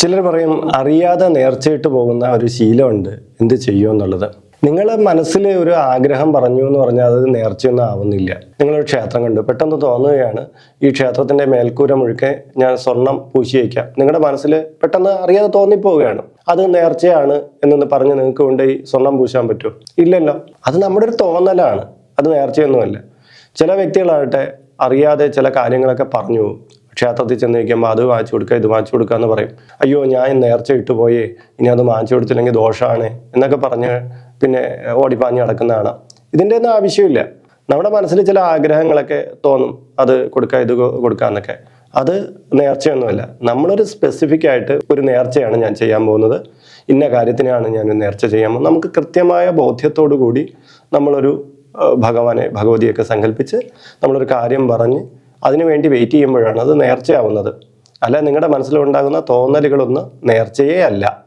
ചിലർ പറയും അറിയാതെ നേർച്ചയിട്ട് പോകുന്ന ഒരു ശീലമുണ്ട് എന്ത് ചെയ്യുമെന്നുള്ളത്? നിങ്ങൾ മനസ്സിൽ ഒരു ആഗ്രഹം പറഞ്ഞു എന്ന് പറഞ്ഞാൽ അത് നേർച്ചയൊന്നും ആവുന്നില്ല. നിങ്ങളൊരു ക്ഷേത്രം കണ്ടു. പെട്ടെന്ന് തോന്നുകയാണ് ഈ ക്ഷേത്രത്തിന്റെ മേൽക്കൂര മുഴുക്കെ ഞാൻ സ്വർണം പൂശി വയ്ക്കാം. നിങ്ങളുടെ മനസ്സിൽ പെട്ടെന്ന് അറിയാതെ തോന്നിപ്പോവുകയാണ്. അത് നേർച്ചയാണ് എന്നൊന്ന് പറഞ്ഞ് നിങ്ങൾക്ക് കൊണ്ടുപോയി സ്വർണം പൂശാൻ പറ്റുമോ? ഇല്ലല്ലോ. അത് നമ്മുടെ ഒരു തോന്നലാണ്. അത് നേർച്ചയൊന്നുമല്ല. ചില വ്യക്തികളാകട്ടെ അറിയാതെ ചില കാര്യങ്ങളൊക്കെ പറഞ്ഞു ക്ഷേത്രത്തിൽ ചെന്ന് കഴിക്കുമ്പോൾ അത് വാങ്ങിച്ചു കൊടുക്കുക ഇത് വാങ്ങിച്ചു കൊടുക്കുക എന്ന് പറയും. അയ്യോ ഞാൻ നേർച്ച ഇട്ടു പോയേ ഇനി അത് വാങ്ങിച്ചു കൊടുത്തില്ലെങ്കിൽ ദോഷമാണ് എന്നൊക്കെ പറഞ്ഞ് പിന്നെ ഓടിപ്പാഞ്ഞ് നടക്കുന്നതാണ് ഇതിന്റെ ഒന്നും ആവശ്യമില്ല. നമ്മുടെ മനസ്സിൽ ചില ആഗ്രഹങ്ങളൊക്കെ തോന്നും. അത് കൊടുക്കുക ഇത് കൊടുക്കുക എന്നൊക്കെ. അത് നേർച്ചയൊന്നുമല്ല. നമ്മളൊരു സ്പെസിഫിക് ആയിട്ട് ഒരു നേർച്ചയാണ് ഞാൻ ചെയ്യാൻ പോകുന്നത്. ഇന്ന കാര്യത്തിനാണ് ഞാൻ നേർച്ച ചെയ്യാൻ പോകുന്നത്. നമുക്ക് കൃത്യമായ ബോധ്യത്തോടു കൂടി നമ്മളൊരു ഭഗവാനെ ഭഗവതിയൊക്കെ സങ്കല്പിച്ച് നമ്മളൊരു കാര്യം പറഞ്ഞ് അതിനു വേണ്ടി വെയിറ്റ് ചെയ്യുമ്പോഴാണ് അത് നേർച്ചയാവുന്നത്. അല്ല നിങ്ങളുടെ മനസ്സിലുണ്ടാകുന്ന തോന്നലുകളൊന്നും നേർച്ചയേ അല്ല.